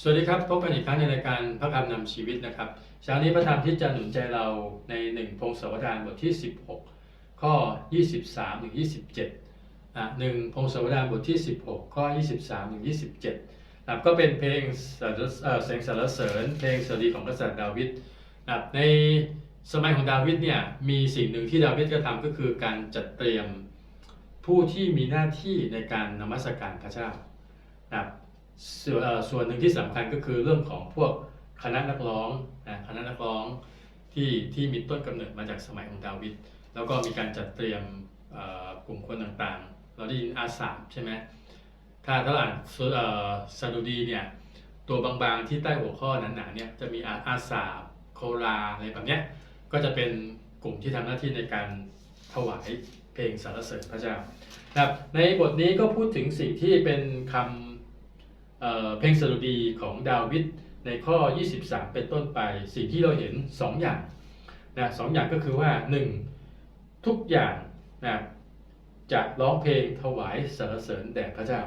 สวัสดีครับ พบกันอีกครั้งในรายการพระคำนำชีวิตนะครับเช้านี้พระธรรมที่จะหนุนใจเราในหนึ่งพงศาวดารบทที่ 16 ข้อ 23ถึง27อะหนึ่งพงศาวดารบทที่ 16 ข้อ 23ถึง27นะก็เป็นเพลงเสียงสรรเสริญ เพลงสวัสดีของกษัตริย์ดาวิดนะในสมัยของดาวิดเนี่ยมีสิ่งหนึ่งที่ดาวิดก็ทำก็คือการจัดเตรียมผู้ที่มีหน้าที่ในการนมัสการพระเจ้านะครับ ส่วนส่วนหนึ่งที่สำคัญก็คือเรื่องของพวกคณะนักร้องนะคณะนักร้องที่ที่มีต้นกำเนิดมาจากสมัยของดาวิดแล้วก็มีการจัดเตรียมกลุ่มคนต่างๆ เราได้ยินอาสาบใช่ไหมถ้าถ้าอ่านเอ่อซาดูดีเนี่ยตัวบางๆที่ใต้หัวข้อหนาๆเนี่ยจะมีอาสาบโคราอะไรแบบเนี้ยก็จะเป็นกลุ่มที่ทำหน้าที่ในการถวายเพลงสรรเสริญพระเจ้าครับในบทนี้ก็พูดถึงสิ่งที่เป็นคำ เเพลงสดุดีของดาวิดในข้อ 23 เป็นต้นไป สิ่งที่เราเห็น 2 อย่างนะสองอย่างก็คือว่า 1. ทุกอย่างนะจะร้องเพลงถวายสรรเสริญแด่พระเจ้า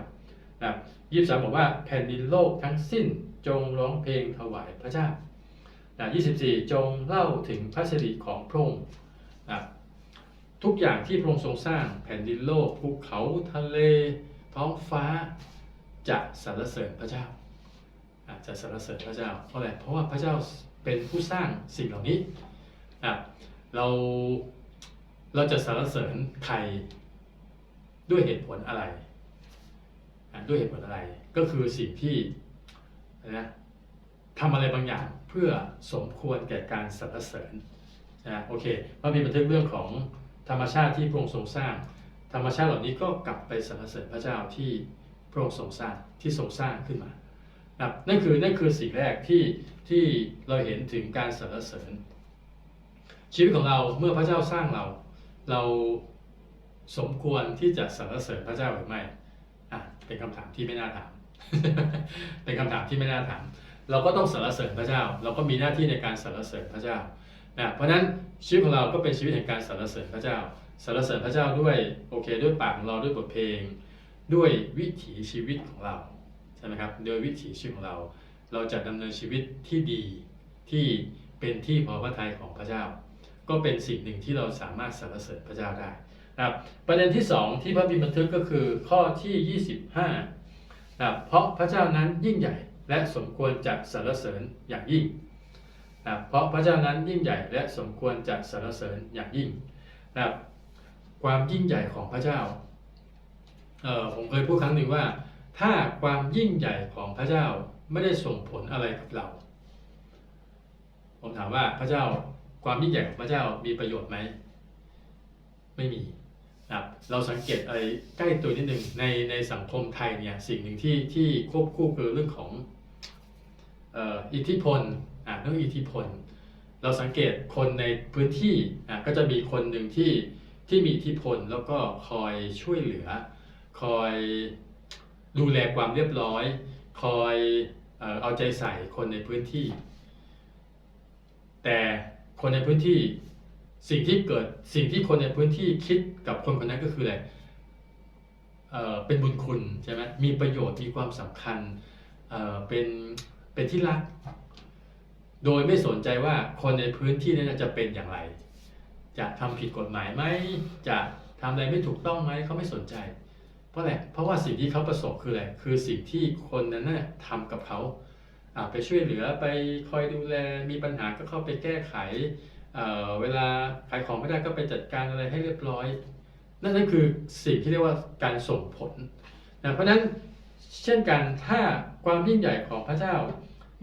นะ23บอกว่าแผ่นดินโลกทั้งสิ้นจงร้องเพลงถวายพระเจ้านะ24จงเล่าถึงพระสิริของพระองค์นะทุกอย่างที่พระองค์ทรงสร้างแผ่นดินโลกภูเขาทะเล ท้องฟ้า จะสรรเสริญพระเจ้าอาจจะสรรเสริญพระเจ้าเพราะอะไรเพราะว่าพระเจ้าเป็นผู้สร้างสิ่งเหล่านี้อะเราเราจะสรรเสริญใครด้วยเหตุผลอะไร ด้วยเหตุผลอะไร ก็คือสิ่งที่นะทำอะไรบางอย่างเพื่อสมควรแก่การสรรเสริญนะโอเคพราะมีบันทึกเรื่องของธรรมชาติที่พระองค์ทรงสร้าง ธรรมชาติเหล่านี้ก็กลับไปสรรเสริญพระเจ้าที่ ระองค์ทรงสร้างที่ทรงสร้างขึ้นมานะนั่นคือนั่นคือสิ่งแรกที่ที่เราเห็นถึงการสรรเสริญ ชีวิตของเราเมื่อพระเจ้าสร้างเรา เราสมควรที่จะสรรเสริญพระเจ้าหรือไม่อะเป็นคำถามที่ไม่น่าถาม เป็นคำถามที่ไม่น่าถาม เราก็ต้องสรรเสริญพระเจ้า เราก็มีหน้าที่ในการสรรเสริญพระเจ้านะเพราะฉะนั้นชีวิตของเราก็เป็นชีวิตแห่งการสรรเสริญพระเจ้าสรรเสริญพระเจ้าด้วยโอเค ด้วยปากของเราด้วยบทเพลง ด้วยวิถีชีวิตของเราใช่ไหมครับโดยวิถีชีวิตของเรา เราจะดำเนินชีวิตที่ดีที่เป็นที่พอพระทัยของพระเจ้า ก็เป็นสิ่งหนึ่งที่เราสามารถสรรเสริญพระเจ้าได้นะครับประเด็นที่สองที่พระบิดบันทึกก็คือข้อที่ 25นะเพราะพระเจ้านั้นยิ่งใหญ่และสมควรจะสรรเสริญอย่างยิ่งนะเพราะพระเจ้านั้นยิ่งใหญ่และสมควรจะสรรเสริญอย่างยิ่งนะความยิ่งใหญ่ของพระเจ้า เออผมเคยพูดครั้งหนึ่งว่า ถ้าความยิ่งใหญ่ของพระเจ้าไม่ได้ส่งผลอะไรกับเรา ผมถามว่าพระเจ้าความยิ่งใหญ่ของพระเจ้ามีประโยชน์ไหม ไม่มีนะครับเราสังเกตอะไรใกล้ตัวนิดหนึ่งในในสังคมไทยเนี่ยสิ่งหนึ่งที่ที่ควบคู่คือเรื่องของอิทธิพลอะเรื่องอิทธิพล เราสังเกตคนในพื้นที่อะก็จะมีคนหนึ่งที่ที่มีอิทธิพลแล้วก็คอยช่วยเหลือ คอยดูแลความเรียบร้อย คอยเอาใจใส่คนในพื้นที่ แต่คนในพื้นที่สิ่งที่เกิดสิ่งที่คนในพื้นที่คิดกับคนคนนั้นก็คืออะไรเป็นบุญคุณใช่ไหมมีประโยชน์มีความสำคัญเเป็นเป็นที่รัก โดยไม่สนใจว่าคนในพื้นที่นั้นจะเป็นอย่างไร จะทำผิดกฎหมายไหมจะทำอะไรไม่ถูกต้องไหมเขาไม่สนใจ เพราะอะไรเพราะว่าสิ่งที่เขาประสบคืออะไรคือสิ่งที่คนนั้นน่ะทำกับเขาไปช่วยเหลือไปคอยดูแลมีปัญหาก็เข้าไปแก้ไขเเวลาขายของไม่ได้ก็ไปจัดการอะไรให้เรียบร้อย นั่นนั่นคือสิ่งที่เรียกว่าการส่งผลนะเพราะนั้นเช่นกันถ้าความยิ่งใหญ่ของพระเจ้า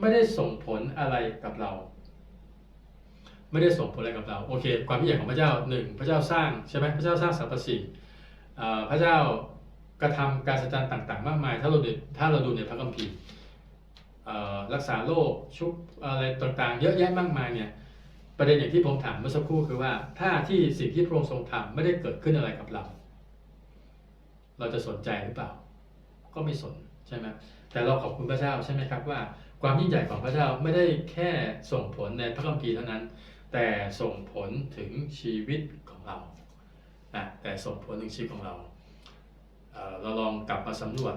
ไม่ได้ส่งผลอะไรกับเรา ไม่ได้ส่งผลอะไรกับเราโอเค ความยิ่งใหญ่ของพระเจ้าหนึ่งพระเจ้าสร้างใช่ไหมพระเจ้าสร้างสรรพสิ่งพระเจ้า กระทำการสัจจรรย์ต่างๆ มากมาย ถ้าเราดูถ้าเราดูในพระคัมภีร์รักษาโรคชุบอะไรต่างๆ เยอะแยะมากมายเนี่ยประเด็นอย่างที่ผมถามเมื่อสักครู่คือว่าถ้าที่สิ่งที่พระองค์ทรงทำไม่ได้เกิดขึ้นอะไรกับเรา เราจะสนใจหรือเปล่า ก็ไม่สนใช่ไหมแต่เราขอบคุณพระเจ้าใช่ไหมครับว่า ความยิ่งใหญ่ของพระเจ้าไม่ได้แค่ส่งผลในพระคัมภีร์เท่านั้น แต่ส่งผลถึงชีวิตของเรานะแต่ส่งผลถึงชีวิตของเรา เราลองกลับมาสำรวจ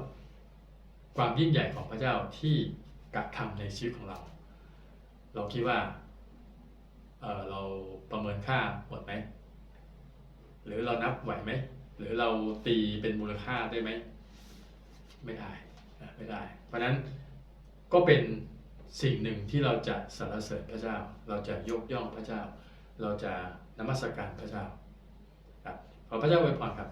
ความยิ่งใหญ่ของพระเจ้าที่กระทำในชีวิตของเรา เราคิดว่าเเราประเมินค่าหมดไหม หรือเรานับไหวไหม หรือเราตีเป็นมูลค่าได้ไหม ไม่ได้ไม่ได้ เพราะฉะนั้นก็เป็นสิ่งหนึ่งที่เราจะสรรเสริญพระเจ้า เราจะยกย่องพระเจ้า เราจะนมัสการพระเจ้าครับขอพระเจ้าอวยพรครับ